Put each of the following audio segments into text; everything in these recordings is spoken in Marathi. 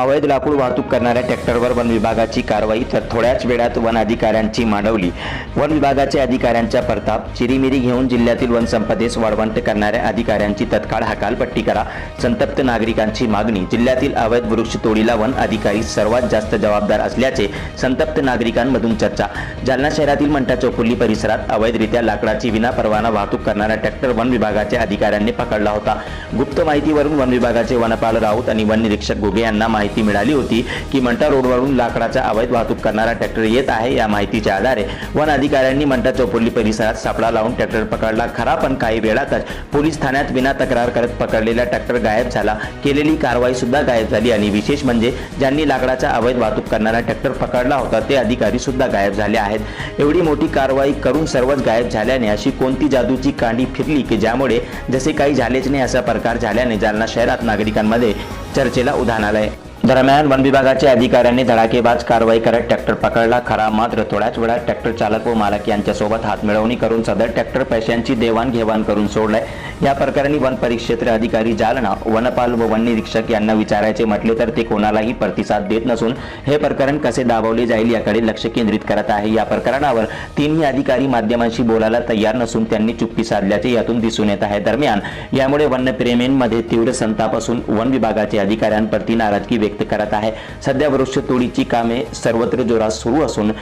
अवैध लाकूड वाहतूक करणाऱ्या ट्रॅक्टरवर वन विभागाची कारवाई तर थोड्याच वेळात वन अधिकाऱ्यांची मांडवली. वन विभागाचे अधिकाऱ्यांचा प्रताप चिरीमिरी घेऊन जिल्ह्यातील वन संपदेस वाढवंट करणाऱ्या अधिकाऱ्यांची तत्काळ हकालपट्टी करा संतप्त नागरिकांची मागणी. जिल्ह्यातील अवैध वृक्ष तोडीला वन अधिकारी सर्वात जास्त जबाबदार असल्याचे संतप्त नागरिकांमधून चर्चा. जालना शहरातील मंठा चौफुल्ली परिसरात अवैधरित्या लाकडाची विनापरवाना वाहतूक करणारा ट्रॅक्टर वन विभागाच्या अधिकाऱ्यांनी पकडला होता. गुप्त माहितीवरून वन विभागाचे वनपाल राऊत आणि वन निरीक्षक घुगे यांना माहिती मिळाली होती की मंठा रोडवरून लाकडाचा अवैध वाहतूक करणारा ट्रॅक्टर येत आहे. या माहितीच्या आधारे वन अधिकाऱ्यांनी मंठा चौपोली परिसरात सापळा लावून ट्रॅक्टर पकडला. खरा पण काही वेळातच पोलीस ठाण्यात विना तक्रार करत पकडलेला ट्रॅक्टर गायब झाला. केलेली कारवाई सुद्धा गायब झाली आणि विशेष म्हणजे ज्यांनी लाकडाचा अवैध वाहतूक करणारा ट्रॅक्टर पकडला होता ते अधिकारी सुद्धा गायब झाले आहेत. एवढी मोठी कारवाई करून सर्वच गायब झाल्याने अशी कोणती जादूची कांडी फिरली की ज्यामुळे जसे काही झालेच नाही असा प्रकार झाल्याने जालना शहरात नागरिकांमध्ये चर्चेला उधाण आलंय. दरम्यान वन विभागाचे अधिकाऱ्यांनी धडाकेबाज कारवाई करत ट्रॅक्टर पकडला. खरा मात्र थोड्याच वेळात ट्रॅक्टर चालक व मालक यांच्यासोबत हातमिळवणी करून सदर ट्रॅक्टर पैशांची देवाणघेवाण करून सोडलाय. या प्रकरणी वन परिक्षेत्र अधिकारी जालना वनपाल व वन निरीक्षक यांना विचारायचे म्हटले तर ते कोणालाही प्रतिसाद देत नसून हे प्रकरण कसे दाबवले जाईल याकडे लक्ष केंद्रित करत आहे. या प्रकरणावर तिन्ही अधिकारी माध्यमांशी बोलायला तयार नसून त्यांनी चुप्पी साधल्याचे यातून दिसून येत आहे. दरम्यान यामुळे वन्यप्रेमींमध्ये तीव्र संताप असून वन विभागाचे अधिकाऱ्यांप्रती नाराजगी व्यक्त करत आहे. सध्या वृक्षतोडीची कामे सर्वत्र जोरात सुरू असून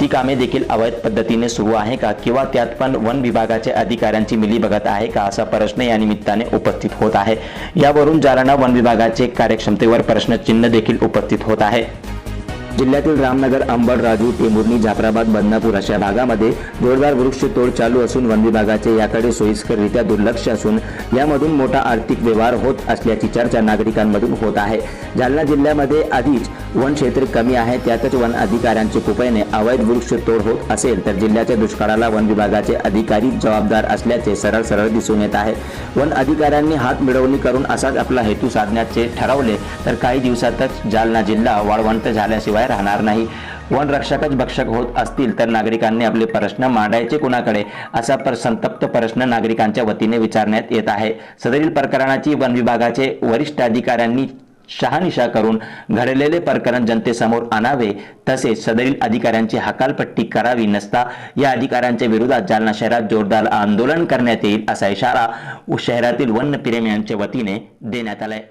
ती कामे देखील अवैध पद्धतीने सुरू आहे का? किंवा त्यात पण वन विभागाच्या अधिकाऱ्यांची मिली बघत आहे का? असा प्रश्न या निमित्ताने उपस्थित होत आहे. यावरून जालना वन विभागाचे कार्यक्षमतेवर प्रश्नचिन्ह देखील उपस्थित होत आहे. जिल्ह्यातील रामनगर अंबड राजू टेमुर्णी जाफराबाद बदनापूर अशा भागामध्ये जोरदार वृक्ष तोड चालू असून वन विभागाचे याकडे सोयीस्कररित्या दुर्लक्ष असून यामधून मोठा आर्थिक व्यवहार होत असल्याची चर्चा नागरिकांमधून होत आहे. जालना जिल्ह्यामध्ये आधीच वन क्षेत्र कमी आहे त्यातच वन अधिकाऱ्यांचे कृपेने अवैध वृक्ष तोड होत असेल तर जिल्ह्याच्या दुष्काळाला वन विभागाचे अधिकारी जबाबदार असल्याचे सरळ सरळ दिसून येत आहे. वन अधिकाऱ्यांनी हात मिळवणी करून असाच आपला हेतू साधण्याचे ठरवले तर काही दिवसातच जालना जिल्हा वाळवंत झाल्याशिवाय राहणार नाही. वनरक्षकच भक्षक होत असतील तर नागरिकांनी आपले प्रश्न मांडायचे कुणाकडे असा पर संतप्त प्रश्न नागरिकांच्या वतीने विचारण्यात येत आहे. सदरील प्रकरणाची वन विभागाचे वरिष्ठ अधिकाऱ्यांनी शहानिशा करून घडलेले प्रकरण जनतेसमोर आणावे तसेच सदरील अधिकाऱ्यांची हकालपट्टी करावी नसता या अधिकाऱ्यांच्या विरोधात जालना शहरात जोरदार आंदोलन करण्यात येईल असा इशारा शहरातील वन्यप्रेमी यांच्या वतीने देण्यात आलाय.